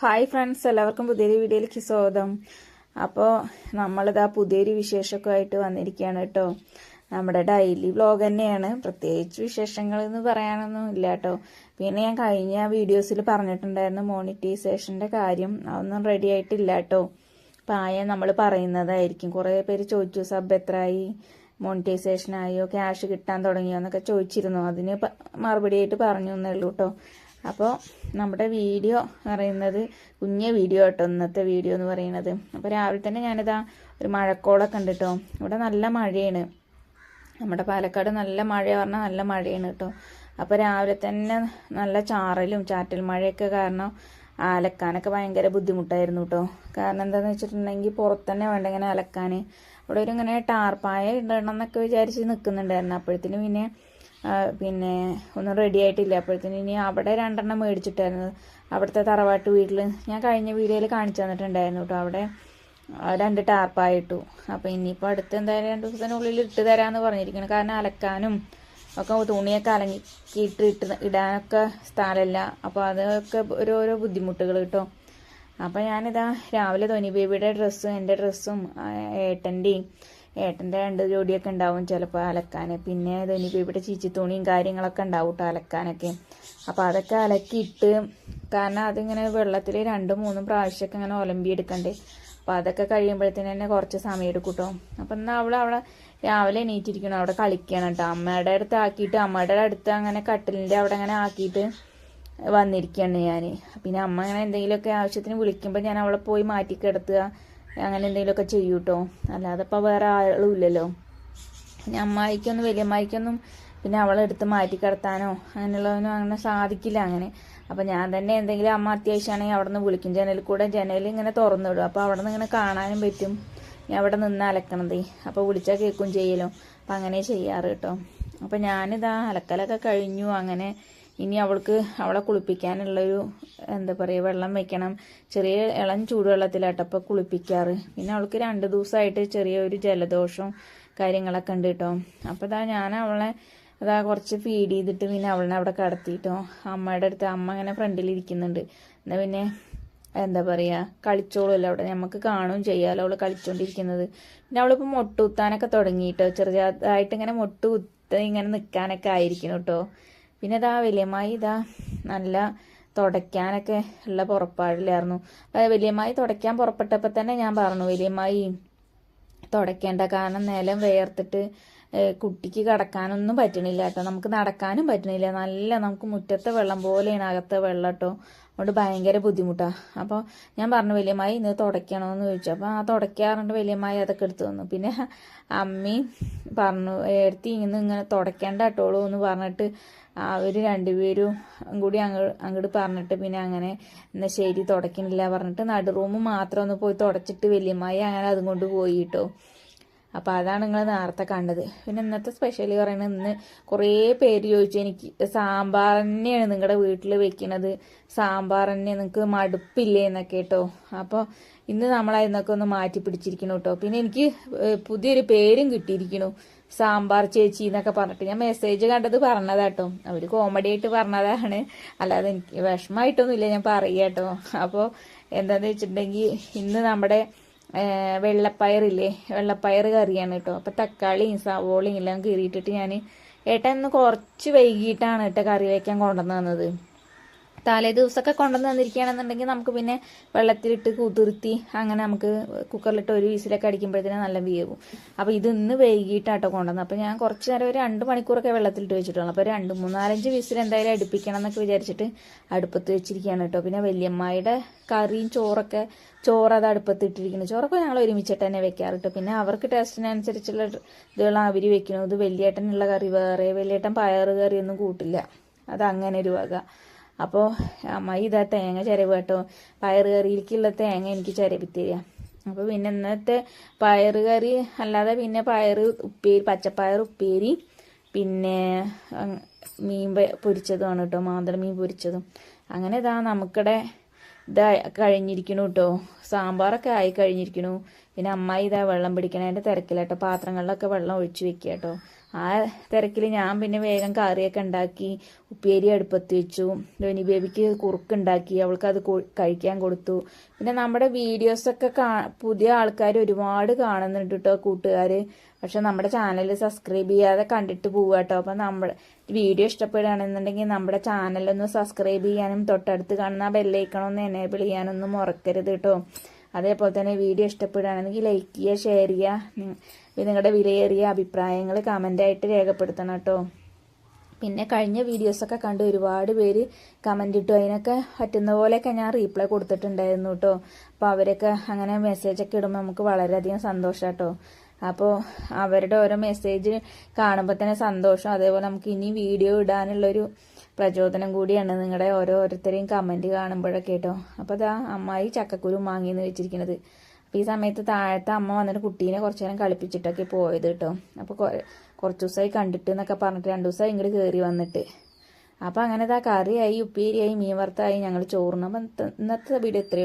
Hi friends എല്ലാവർക്കും പുതിയൊരു വീഡിയോയിലേക്ക് സ്വാഗതം. അപ്പോൾ നമ്മളിതാ പുതിയൊരു വിശേഷമൊക്കെ ആയിട്ട് വന്നിരിക്കുകയാണ് കേട്ടോ. നമ്മുടെ ഡെയിലി വ്ലോഗ് തന്നെയാണ്. പ്രത്യേകിച്ച് വിശേഷങ്ങൾ എന്ന് പറയാനൊന്നും ഇല്ല കേട്ടോ. പിന്നെ ഞാൻ കഴിഞ്ഞ വീഡിയോസിൽ പറഞ്ഞിട്ടുണ്ടായിരുന്നു മോണിറ്റൈസേഷന്റെ കാര്യം. അതൊന്നും റെഡി ആയിട്ടില്ല കേട്ടോ. ആയ നമ്മൾ പറയുന്നതായിരിക്കും. കുറേ പേര് ചോദിച്ചു സബ് എത്രയായി? മോണിറ്റൈസേഷൻ ആയോ ക്യാഷ് കിട്ടാൻ തുടങ്ങിയോ? എന്നൊക്കെ ചോദിച്ചിരുന്നു. അതിന് മറുപടിയായിട്ട് പറഞ്ഞു എന്നേ ഉള്ളൂ കേട്ടോ. അപ്പോൾ നമ്മുടെ വീഡിയോ പറയുന്നത് കുഞ്ഞ വീഡിയോ കേട്ടോ ഇന്നത്തെ വീഡിയോ എന്ന് പറയുന്നത്. അപ്പോൾ രാവിലെ തന്നെ ഞാനിതാ ഒരു മഴക്കോളൊക്കെ ഉണ്ട് കേട്ടോ ഇവിടെ നല്ല മഴയാണ്. നമ്മുടെ പാലക്കാട് നല്ല മഴ പറഞ്ഞാൽ നല്ല മഴയാണ് കേട്ടോ. അപ്പോൾ രാവിലെ തന്നെ നല്ല ചാറലും ചാറ്റൽ മഴയൊക്കെ കാരണം അലക്കാനൊക്കെ ഭയങ്കര ബുദ്ധിമുട്ടായിരുന്നു കേട്ടോ. കാരണം എന്താണെന്ന് വെച്ചിട്ടുണ്ടെങ്കിൽ പുറത്തന്നെ വേണ്ട ഇങ്ങനെ അലക്കാൻ ഇവിടെ ഒരു ഇങ്ങനെ ടാർപ്പായ ഇടണം എന്നൊക്കെ വിചാരിച്ച് നിൽക്കുന്നുണ്ടായിരുന്നു അപ്പോഴത്തേന് പിന്നെ പിന്നെ ഒന്നും റെഡി ആയിട്ടില്ല. അപ്പോഴത്തേന് ഇനി അവിടെ രണ്ടെണ്ണം മേടിച്ചിട്ടായിരുന്നു. അവിടുത്തെ തറവാട്ട് വീട്ടിൽ ഞാൻ കഴിഞ്ഞ വീഡിയോയിൽ കാണിച്ചു തന്നിട്ടുണ്ടായിരുന്നു കേട്ടോ അവിടെ രണ്ട് ടാർപ്പായിട്ടു അപ്പോൾ ഇനിയിപ്പോൾ അടുത്ത് എന്തായാലും രണ്ട് ദിവസത്തിനുള്ളിൽ ഇട്ട് തരാമെന്ന് പറഞ്ഞിരിക്കണം. കാരണം അലക്കാനും ഒക്കെ തുണിയൊക്കെ അലങ്ങിയിട്ട് ഇട്ട് ഇടാനൊക്കെ സ്ഥലമില്ല. അപ്പോൾ അതൊക്കെ ഓരോരോ ബുദ്ധിമുട്ടുകൾ കേട്ടോ അപ്പോൾ ഞാനിതാ രാവിലെ ധോനി ബേബിയുടെ ഡ്രസ്സും എന്റെ ഡ്രസ്സും ഏട്ടന്റെയും ഏട്ടന്റെ രണ്ട് ജോഡിയൊക്കെ ഉണ്ടാവും ചിലപ്പോൾ അലക്കാൻ. പിന്നെ ധോനി ഇവിടെ ചീച്ചി തുണിയും കാര്യങ്ങളൊക്കെ ഉണ്ടാവും കേട്ടോ അലക്കാനൊക്കെ. അപ്പോൾ അതൊക്കെ അലക്കിയിട്ട് കാരണം അതിങ്ങനെ വെള്ളത്തിൽ രണ്ടും മൂന്നും പ്രാവശ്യമൊക്കെ ഇങ്ങനെ ഒലമ്പി എടുക്കണ്ടേ. അപ്പോൾ അതൊക്കെ കഴിയുമ്പോഴത്തേന് തന്നെ കുറച്ച് സമയം എടുക്കും കേട്ടോ അപ്പം എന്നാൽ അവൾ അവിടെ രാവിലെ എണീറ്റിരിക്കണം. അവിടെ കളിക്കണം കേട്ടോ അമ്മയുടെ അടുത്ത് ആക്കിയിട്ട് അമ്മയുടെ അടുത്ത് അങ്ങനെ കട്ടിലിന്റെ അവിടെ അങ്ങനെ ആക്കിയിട്ട് വന്നിരിക്കുകയാണ് ഞാൻ പിന്നെ അമ്മ അങ്ങനെ എന്തെങ്കിലുമൊക്കെ ആവശ്യത്തിന് വിളിക്കുമ്പോൾ ഞാൻ അവളെ പോയി മാറ്റി കിടത്തുക അങ്ങനെ എന്തെങ്കിലുമൊക്കെ ചെയ്യൂ കേട്ടോ അല്ലാതെ ഇപ്പോൾ വേറെ ആളും ഇല്ലല്ലോ. പിന്നെ അമ്മായിക്കൊന്നും വലിയമ്മായിക്കൊന്നും പിന്നെ അവളെ എടുത്ത് മാറ്റി കിടത്താനോ അങ്ങനെയുള്ളതൊന്നും അങ്ങനെ സാധിക്കില്ല അങ്ങനെ. അപ്പം ഞാൻ തന്നെ എന്തെങ്കിലും അമ്മ അത്യാവശ്യമാണെങ്കിൽ അവിടെ നിന്ന് വിളിക്കും. ജനലിൽ കൂടെ ജനൽ ഇങ്ങനെ തുറന്നു വിടും. അപ്പോൾ അവിടെ നിന്ന് ഇങ്ങനെ കാണാനും പറ്റും. ഞാൻ അവിടെ നിന്ന് അലക്കണതേ. അപ്പോൾ വിളിച്ചാൽ കേൾക്കും ചെയ്യലോ. അപ്പം അങ്ങനെ ചെയ്യാറ് കേട്ടോ. അപ്പം ഞാനിതാ അലക്കലൊക്കെ കഴിഞ്ഞു. അങ്ങനെ ഇനി അവൾക്ക് അവളെ കുളിപ്പിക്കാനുള്ളൊരു എന്താ പറയുക വെള്ളം വെക്കണം. ചെറിയ ഇളം ചൂടുവെള്ളത്തിലാട്ടോ അപ്പോൾ കുളിപ്പിക്കാറ്. പിന്നെ അവൾക്ക് രണ്ട് ദിവസമായിട്ട് ചെറിയൊരു ജലദോഷവും കാര്യങ്ങളൊക്കെ ഉണ്ട് കേട്ടോ അപ്പോൾ ഇതാ ഞാൻ അവളെ അതാ കുറച്ച് ഫീഡ് ചെയ്തിട്ട് പിന്നെ അവളെ അവിടെ കടത്തിയിട്ടോ അമ്മയുടെ അടുത്ത് അമ്മ ഇങ്ങനെ ഫ്രണ്ടിൽ ഇരിക്കുന്നുണ്ട്. എന്നാൽ പിന്നെ എന്താ പറയുക കളിച്ചോളൂല്ലോ അവിടെ. നമുക്ക് കാണുകയും ചെയ്യാമല്ലോ അവൾ കളിച്ചോണ്ടിരിക്കുന്നത്. പിന്നെ അവളിപ്പോൾ മൊട്ടുകുത്താനൊക്കെ തുടങ്ങിയിട്ടോ. ചെറുതായിട്ട് ഇങ്ങനെ മൊട്ടുകുത്ത ഇങ്ങനെ നിൽക്കാനൊക്കെ ആയിരിക്കണം കേട്ടോ പിന്നെ ഇതാ വലിയമ്മായി ഇതാ നല്ല തുടയ്ക്കാനൊക്കെ ഉള്ള പുറപ്പാടിലായിരുന്നു. അതായത് വലിയമ്മായി തുടയ്ക്കാൻ പുറപ്പെട്ടപ്പോൾ തന്നെ ഞാൻ പറഞ്ഞു വലിയമായി തുടയ്ക്കേണ്ട കാരണം നിലം വേർത്തിട്ട് കുട്ടിക്ക് കിടക്കാനൊന്നും പറ്റണില്ല കേട്ടോ. നമുക്ക് നടക്കാനും പറ്റണില്ല. നല്ല നമുക്ക് മുറ്റത്തെ വെള്ളം പോലെയാണ് അകത്തെ വെള്ളം കേട്ടോ. അതുകൊണ്ട് ഭയങ്കര ബുദ്ധിമുട്ടാണ് അപ്പോൾ ഞാൻ പറഞ്ഞു വലിയമ്മായി ഇന്ന് തുടയ്ക്കണമെന്ന് ചോദിച്ചു. അപ്പോൾ ആ തുടയ്ക്കാറുണ്ട് വലിയമ്മായി അതൊക്കെ എടുത്തു തന്നു. പിന്നെ അമ്മി പറഞ്ഞു എടുത്തി ഇന്ന് ഇങ്ങനെ തുടയ്ക്കേണ്ട കേട്ടോളൂ എന്ന് പറഞ്ഞിട്ട് അവർ രണ്ടുപേരും കൂടി അങ്ങ് അങ്ങോട്ട് പറഞ്ഞിട്ട് പിന്നെ അങ്ങനെ എന്നാൽ ശരി തുടയ്ക്കണില്ല പറഞ്ഞിട്ട് നടു റൂം മാത്രം ഒന്ന് പോയി തുടച്ചിട്ട് വലിയമ്മായി അങ്ങനെ അതും കൊണ്ട് പോയി കേട്ടോ. അപ്പോൾ അതാണ് നിങ്ങൾ നേരത്തെ കണ്ടത്. പിന്നെ ഇന്നത്തെ സ്പെഷ്യൽ പറയുന്നത് ഇന്ന് കുറേ പേര് ചോദിച്ചു എനിക്ക് സാമ്പാർ തന്നെയാണ് നിങ്ങളുടെ വീട്ടിൽ വെക്കുന്നത് സാമ്പാർ തന്നെ നിങ്ങൾക്ക് മടുപ്പില്ലേ? എന്നൊക്കെ കേട്ടോ അപ്പോൾ ഇന്ന് നമ്മളതിന്നൊക്കെ ഒന്ന് മാറ്റി പിടിച്ചിരിക്കണു കേട്ടോ പിന്നെ എനിക്ക് പുതിയൊരു പേരും കിട്ടിയിരിക്കണു. സാമ്പാർ ചേച്ചി എന്നൊക്കെ പറഞ്ഞിട്ട്. ഞാൻ മെസ്സേജ് കണ്ടത് പറഞ്ഞതാട്ടോ അവർ കോമഡി ആയിട്ട് പറഞ്ഞതാണ്. അല്ലാതെ എനിക്ക് വിഷമമായിട്ടൊന്നുമില്ല ഞാൻ പറയുക കേട്ടോ അപ്പോൾ എന്താണെന്ന് വെച്ചിട്ടുണ്ടെങ്കിൽ ഇന്ന് നമ്മുടെ വെള്ളപ്പയറില്ലേ? വെള്ളപ്പയർ കറിയാണ് കേട്ടോ. അപ്പോൾ തക്കാളിയും സവോളയും എല്ലാം കീറിയിട്ടിട്ട് ഞാൻ ഏട്ടൻ ഇന്ന് കുറച്ച് വൈകിട്ടാണ് കേട്ടോ കറി വയ്ക്കാൻ കൊണ്ടുവന്നു തന്നത്. തലേ ദിവസമൊക്കെ കൊണ്ടുവന്ന് തന്നിരിക്കുകയാണെന്നുണ്ടെങ്കിൽ നമുക്ക് പിന്നെ വെള്ളത്തിലിട്ട് കുതിർത്തി അങ്ങനെ നമുക്ക് കുക്കറിലിട്ട് ഒരു വീസിലൊക്കെ അടിക്കുമ്പോഴത്തേനും നല്ല വേവും. അപ്പോൾ ഇത് ഇന്ന് വൈകിട്ടാട്ടോ കൊണ്ടുവന്നത്. അപ്പോൾ ഞാൻ കുറച്ച് നേരം ഒരു രണ്ട് മണിക്കൂറൊക്കെ വെള്ളത്തിലിട്ട് വെച്ചിട്ടുള്ളൂ. അപ്പോൾ രണ്ട് മൂന്നാലഞ്ച് വീസിൽ എന്തായാലും അടുപ്പിക്കണം എന്നൊക്കെ വിചാരിച്ചിട്ട് അടുപ്പത്ത് വെച്ചിരിക്കുകയാണ് കേട്ടോ. പിന്നെ വലിയമ്മയുടെ കറിയും ചോറൊക്കെ ചോറ് അത് അടുപ്പത്ത് ഇട്ടിരിക്കുന്നു ചോറൊക്കെ ഞങ്ങൾ ഒരുമിച്ചിട്ട് തന്നെ വെക്കാറ് കേട്ടോ. പിന്നെ അവർക്ക് ടേസ്റ്റിനനുസരിച്ചുള്ള ഇതുകളാണ് അവർ വെക്കുന്നത്. വലിയേട്ടനുള്ള കറി വേറെ വലിയേട്ടൻ പയറ് കറിയൊന്നും കൂട്ടില്ല. അത് അങ്ങനെ ഒരു വക. അപ്പോൾ അമ്മ ഇതാ തേങ്ങ ചിരവ് കേട്ടോ. പയറ് കറിയിലേക്കുള്ള തേങ്ങ എനിക്ക് ചിരവി തരിക അപ്പോൾ പിന്നെ ഇന്നത്തെ പയറ് കറി അല്ലാതെ പിന്നെ പയർ ഉപ്പേരി പച്ചപ്പയർ ഉപ്പേരി പിന്നെ മീൻ പൊരിച്ചതുമാണ് കേട്ടോ. മാന്തള മീൻ പൊരിച്ചതും. അങ്ങനെ ഇതാ നമുക്കിടെ ഇതാ കഴിഞ്ഞിരിക്കണു കേട്ടോ. സാമ്പാറൊക്കെ ആയി കഴിഞ്ഞിരിക്കണു. പിന്നെ അമ്മായി ഇതാ വെള്ളം പിടിക്കണതിന്റെ തിരക്കിലാട്ടോ. പാത്രങ്ങളിലൊക്കെ വെള്ളം ഒഴിച്ചു വെക്കുക കേട്ടോ. ആ തിരക്കിൽ ഞാൻ പിന്നെ വേഗം കറിയൊക്കെ ഉണ്ടാക്കി ഉപ്പേരി അടുപ്പത്ത് വെച്ചു. ധോനി ബേബിക്ക് കുറുക്കുണ്ടാക്കി അവൾക്ക് അത് കഴിക്കാൻ കൊടുത്തു. പിന്നെ നമ്മുടെ വീഡിയോസൊക്കെ കാ പുതിയ ആൾക്കാർ ഒരുപാട് കാണുന്നുണ്ട് കേട്ടോ കൂട്ടുകാർ പക്ഷെ നമ്മുടെ ചാനൽ സബ്സ്ക്രൈബ് ചെയ്യാതെ കണ്ടിട്ട് പോവുക കേട്ടോ. അപ്പം നമ്മൾ വീഡിയോ ഇഷ്ടപ്പെടുകയാണെന്നുണ്ടെങ്കിൽ നമ്മുടെ ചാനലൊന്ന് സബ്സ്ക്രൈബ് ചെയ്യാനും തൊട്ടടുത്ത് കാണുന്ന ബെല്ലൈക്കണമെന്ന് എനേബിൾ ചെയ്യാനൊന്നും മറക്കരുത് കേട്ടോ. അതേപോലെ തന്നെ വീഡിയോ ഇഷ്ടപ്പെടുകയാണെങ്കിൽ ലൈക്ക് ചെയ്യുക ഷെയർ ചെയ്യുക നിങ്ങളുടെ വിലയേറിയ അഭിപ്രായങ്ങൾ കമന്റായിട്ട് രേഖപ്പെടുത്തണം കേട്ടോ. പിന്നെ കഴിഞ്ഞ വീഡിയോസൊക്കെ കണ്ട് ഒരുപാട് പേര് കമന്റ് ഇട്ടു. അതിനൊക്കെ പറ്റുന്ന പോലെയൊക്കെ ഞാൻ റീപ്ലൈ കൊടുത്തിട്ടുണ്ടായിരുന്നു കേട്ടോ. അപ്പോൾ അവരൊക്കെ അങ്ങനെ മെസ്സേജൊക്കെ ഇടുമ്പോൾ നമുക്ക് വളരെയധികം സന്തോഷം കേട്ടോ. അപ്പോൾ അവരുടെ ഓരോ മെസ്സേജ് കാണുമ്പോൾ തന്നെ സന്തോഷം. അതേപോലെ നമുക്ക് ഇനി വീഡിയോ ഇടാനുള്ളൊരു പ്രചോദനം കൂടിയാണ് നിങ്ങളുടെ ഓരോരുത്തരെയും കമന്റ് കാണുമ്പോഴൊക്കെ കേട്ടോ. അപ്പോൾ അതാ അമ്മായി ചക്കക്കുരു മാങ്ങിന്ന് വെച്ചിരിക്കുന്നത് അപ്പോൾ ഈ സമയത്ത് താഴത്തെ അമ്മ വന്നിട്ട് കുട്ടീനെ കുറച്ച് നേരം കളിപ്പിച്ചിട്ടൊക്കെ പോയത് കേട്ടോ. അപ്പോൾ കുറച്ച് ദിവസമായി കണ്ടിട്ട് എന്നൊക്കെ പറഞ്ഞിട്ട് രണ്ട് ദിവസമായി ഇങ്ങോട്ട് കയറി വന്നിട്ട്. അപ്പോൾ അങ്ങനെ ഇതാ കറിയായി ഉപ്പേരിയായി മീൻ വറുത്തായി ഞങ്ങൾ ചോറിന് അപ്പം ഇന്നത്തെ വീഡിയോ ഇത്രയേ ഉള്ളൂ.